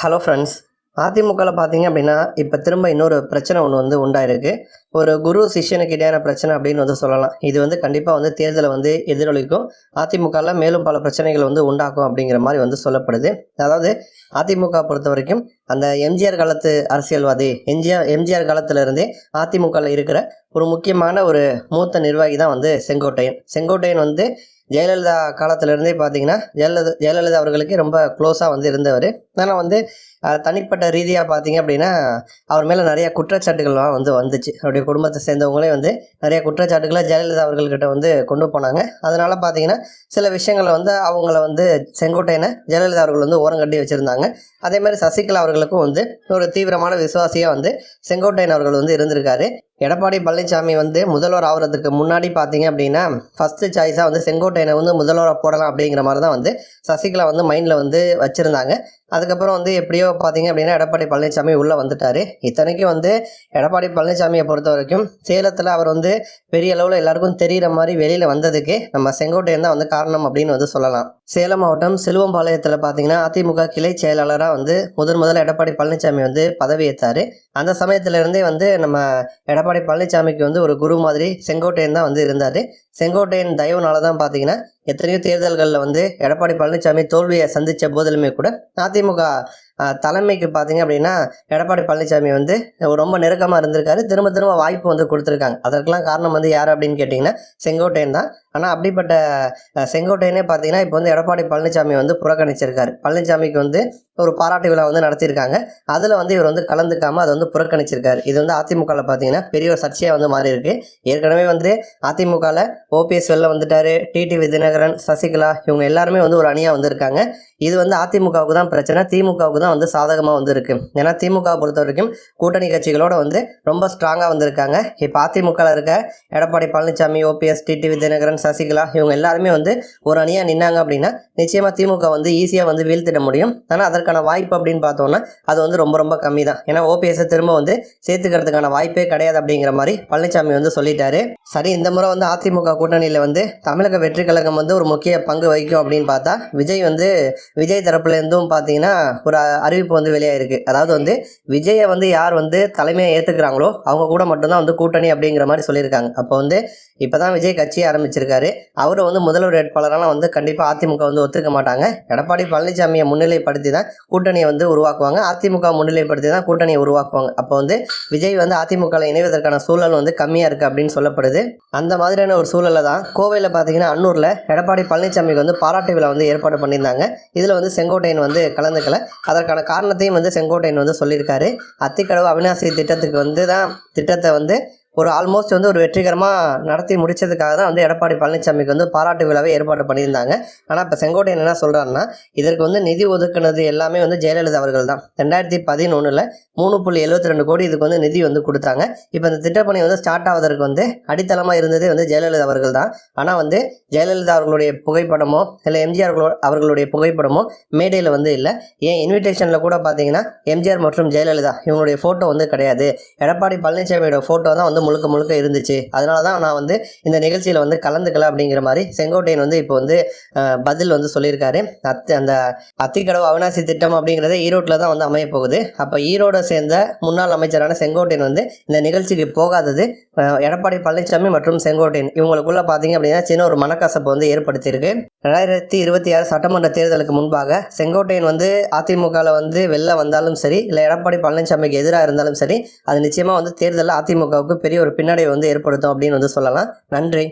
Hello friends அதிமுகவில் பார்த்தீங்க அப்படின்னா இப்போ திரும்ப இன்னொரு பிரச்சனை ஒன்று வந்து உண்டாயிருக்கு. ஒரு குரு சிஷ்யனுக்கு இடையான பிரச்சனை அப்படின்னு வந்து சொல்லலாம். இது வந்து கண்டிப்பாக வந்து தேர்தலை வந்து எதிரொலிக்கும். அதிமுகவில் மேலும் பல பிரச்சனைகள் வந்து உண்டாக்கும் அப்படிங்கிற மாதிரி வந்து சொல்லப்படுது. அதாவது அதிமுக பொறுத்த வரைக்கும் அந்த எம்ஜிஆர் காலத்து அரசியல்வாதி எம்ஜிஆர் எம்ஜிஆர் காலத்திலிருந்தே அதிமுகவில் இருக்கிற ஒரு முக்கியமான ஒரு மூத்த நிர்வாகி தான் வந்து செங்கோட்டையன். செங்கோட்டையன் வந்து ஜெயலலிதா காலத்திலேருந்தே பார்த்தீங்கன்னா ஜெயலலிதா ஜெயலலிதா அவர்களுக்கு ரொம்ப க்ளோஸாக வந்து இருந்தவர். ஆனால் வந்து தனிப்பட்ட ரீதியாக பார்த்தீங்க அப்படின்னா அவர் மேலே நிறைய குற்றச்சாட்டுகள்லாம் வந்து வந்துச்சு. அவருடைய குடும்பத்தை சேர்ந்தவங்களே வந்து நிறைய குற்றச்சாட்டுகளை ஜெயலலிதா அவர்கள்கிட்ட வந்து கொண்டு போனாங்க. அதனால் பார்த்தீங்கன்னா சில விஷயங்களை வந்து அவங்கள வந்து செங்கோட்டையனை ஜெயலலிதா அவர்கள் வந்து ஓரங்கட்டி வச்சுருந்தாங்க. அதே மாதிரி சசிகலா அவர்களுக்கும் வந்து ஒரு தீவிரமான விசுவாசியாக வந்து செங்கோட்டையன் அவர்கள் வந்து இருந்திருக்காரு. எடப்பாடி பழனிசாமி வந்து முதல்வர் ஆகிறதுக்கு முன்னாடி பார்த்தீங்க அப்படின்னா ஃபஸ்ட்டு சாய்ஸாக வந்து செங்கோட்டையனை வந்து முதல்வராக போடலாம் அப்படிங்கிற மாதிரி தான் வந்து சசிகலா வந்து மைண்டில் வந்து வச்சுருந்தாங்க. அதுக்கப்புறம் வந்து எப்படியோ பார்த்தீங்க அப்படின்னா எடப்பாடி பழனிசாமி உள்ளே வந்துட்டார். இத்தனைக்கும் வந்து எடப்பாடி பழனிசாமியை பொறுத்த வரைக்கும் சேலத்தில் அவர் வந்து பெரிய அளவில் எல்லாருக்கும் தெரிகிற மாதிரி வெளியில் வந்ததுக்கு நம்ம செங்கோட்டையன் தான் வந்து காரணம் அப்படின்னு வந்து சொல்லலாம். சேலம் மாவட்டம் சிலுவம்பாளையத்தில் பார்த்தீங்கன்னா அதிமுக கிளை செயலாளராக வந்து முதன் முதல்ல எடப்பாடி பழனிசாமி வந்து பதவியேற்றார் அந்த சமயத்துல இருந்தே வந்து நம்ம எடப்பாடி பழனிசாமிக்கு வந்து ஒரு குரு மாதிரி செங்கோட்டையன் தான் வந்து இருந்தார். செங்கோட்டையன் தயவுனால தான் பார்த்தீங்கன்னா எத்தனையோ தேர்தல்களில் வந்து எடப்பாடி பழனிசாமி தோல்வியை சந்தித்த போதிலுமே கூட அதிமுக தலைமைக்கு பார்த்தீங்க அப்படின்னா எடப்பாடி பழனிசாமி வந்து ரொம்ப நெருக்கமாக இருந்திருக்காரு. திரும்ப திரும்ப வாய்ப்பு வந்து கொடுத்துருக்காங்க. அதற்கெல்லாம் காரணம் வந்து யார் அப்படின்னு கேட்டிங்கன்னா செங்கோட்டையன் தான். ஆனால் அப்படிப்பட்ட செங்கோட்டையனே பார்த்தீங்கன்னா இப்போ வந்து எடப்பாடி பழனிசாமி வந்து புறக்கணிச்சிருக்காரு. பழனிசாமிக்கு வந்து ஒரு பாராட்டு விழா வந்து நடத்தியிருக்காங்க. அதில் வந்து இவர் வந்து கலந்துக்காமல் அதை வந்து புறக்கணிச்சிருக்காரு. இது வந்து அதிமுகவில் பார்த்தீங்கன்னா பெரிய ஒரு சர்ச்சையாக வந்து மாறி இருக்கு ஏற்கனவே வந்து அதிமுகவில் ஓபிஎஸ் வெளில வந்துட்டாரு டிடிவி தினகரன் சசிகலா இவங்க எல்லாருமே வந்து ஒரு அணியாக வந்திருக்காங்க. இது வந்து அதிமுகவுக்கு தான் பிரச்சனை. திமுகவுக்கு தான் வந்து சாதகமாக வந்து ஏன்னா திமுக பொறுத்த வரைக்கும் கூட்டணி கட்சிகளோட வந்து ரொம்ப ஸ்ட்ராங்காக வந்திருக்காங்க. இப்போ அதிமுகவில் இருக்க எடப்பாடி பழனிசாமி ஓபிஎஸ் டிடிவி தினகரன் சசிகலா இவங்க எல்லாருமே வந்து ஒரு அணியாக நின்னாங்க அப்படின்னா நிச்சயமாக திமுக வந்து ஈஸியாக வந்து வீழ்த்திட முடியும். ஆனால் அதற்கான வாய்ப்பு அப்படின்னு பார்த்தோம்னா அது வந்து ரொம்ப ரொம்ப கம்மி தான். ஏன்னா ஓபிஎஸ்ஸை திரும்ப வந்து சேர்த்துக்கிறதுக்கான வாய்ப்பே கிடையாது அப்படிங்கிற மாதிரி பழனிசாமி வந்து சொல்லிட்டாரு. சரி இந்த முறை வந்து அதிமுக கூட்டணியில் வந்து தமிழக வெற்றி கழகம் வந்து ஒரு முக்கிய பங்கு வகிக்கும் அப்படின்னு பார்த்தா விஜய் வந்து விஜய் தரப்புலேருந்தும் பார்த்தீங்கன்னா ஒரு அறிவிப்பு வந்து வெளியாயிருக்கு. அதாவது வந்து விஜயை வந்து யார் வந்து தலைமையை ஏற்றுக்கிறாங்களோ அவங்க கூட மட்டும்தான் வந்து கூட்டணி அப்படிங்கிற மாதிரி சொல்லியிருக்காங்க. அப்போ வந்து இப்போ தான் விஜய் கட்சியை ஆரம்பிச்சிருக்காரு. அவரை வந்து முதல்வர் வேட்பாளரெல்லாம் வந்து கண்டிப்பாக அதிமுக வந்து ஒத்துக்க மாட்டாங்க. எடப்பாடி பழனிசாமியை முன்னிலைப்படுத்தி தான் கூட்டணியை வந்து உருவாக்குவாங்க. அதிமுக முன்னிலைப்படுத்தி தான் கூட்டணியை உருவாக்குவாங்க. அப்போ வந்து விஜய் வந்து அதிமுகவில் இணைவதற்கான சூழல் வந்து கம்மியாக இருக்குது அப்படின்னு சொல்லப்படுது. அந்த மாதிரியான ஒரு சூழலில் தான் கோவையில் பார்த்தீங்கன்னா அன்னூரில் எடப்பாடி பழனிசாமிக்கு வந்து பாராட்டு விழா வந்து ஏற்பாடு பண்ணியிருந்தாங்க. இதில் வந்து செங்கோட்டையன் வந்து கலந்துக்கல. அதற்கான காரணத்தையும் வந்து செங்கோட்டையன் வந்து சொல்லியிருக்காரு. அத்திக்கடவு அவினாசி திட்டத்துக்கு வந்து தான் திட்டத்தை வந்து ஒரு ஆல்மோஸ்ட் வந்து ஒரு வெற்றிகரமாக நடத்தி முடித்ததுக்காக தான் வந்து எடப்பாடி பழனிசாமிக்கு வந்து பாராட்டு விழாவை ஏற்பாடு பண்ணியிருந்தாங்க. ஆனால் இப்போ செங்கோட்டையன் என்ன சொல்கிறாருன்னா இதற்கு வந்து நிதி ஒதுக்குனது எல்லாமே வந்து ஜெயலலிதா அவர்கள் தான் ரெண்டாயிரத்தி பதினொன்றில் மூணு புள்ளி எழுபத்தி ரெண்டு கோடி இதுக்கு வந்து நிதி வந்து கொடுத்தாங்க. இப்போ இந்த திட்டப்பணி வந்து ஸ்டார்ட் ஆவதற்கு வந்து அடித்தளமாக இருந்ததே வந்து ஜெயலலிதா அவர்கள் தான் ஆனால் வந்து ஜெயலலிதா அவர்களுடைய புகைப்படமோ இல்லை எம்ஜிஆர் அவர்களுடைய புகைப்படமோ மேடையில் வந்து இல்லை. ஏன் இன்விடேஷனில் கூட பார்த்தீங்கன்னா எம்ஜிஆர் மற்றும் ஜெயலலிதா இவங்களுடைய ஃபோட்டோ வந்து கிடையாது. எடப்பாடி பழனிசாமியோட ஃபோட்டோ தான் வந்து முழுக்க முழுக்க இருந்துச்சு. அதனால தான் நான் வந்து இந்த நிகழ்ச்சியில் வந்து கலந்துக்கல அப்படிங்கிற மாதிரி செங்கோட்டையன் வந்து இப்போ வந்து பதில் வந்து சொல்லியிருக்காரு. அத்து அந்த அத்திக்கடவு அவினாசி திட்டம் அப்படிங்கிறத ஈரோட்டில் தான் வந்து அமைய போகுது. அப்போ ஈரோடு சேர்ந்த முன்னாள் அமைச்சரான செங்கோட்டையன் வந்து இந்த நிகழ்ச்சிக்கு போகாதது எடப்பாடி பழனிசாமி மற்றும் செங்கோட்டையன். இவங்களுக்குள்ள பார்த்தீங்க அப்படின்னா சின்ன ஒரு மனக்கசப்பு வந்து ஏற்படுத்தியிருக்கு. ரெண்டாயிரத்தி இருபத்தி ஆறு சட்டமன்ற தேர்தலுக்கு முன்பாக செங்கோட்டையன் வந்து அதிமுகவில் வந்து வெளில வந்தாலும் சரி இல்லை எடப்பாடி பழனிசாமிக்கு எதிராக இருந்தாலும் சரி அது நிச்சயமாக வந்து தேர்தலில் அதிமுகவுக்கு மிகப்பெரிய ஒரு பின்னடைவை வந்து ஏற்படுத்தும் அப்படின்னு வந்து சொல்லலாம். நன்றி.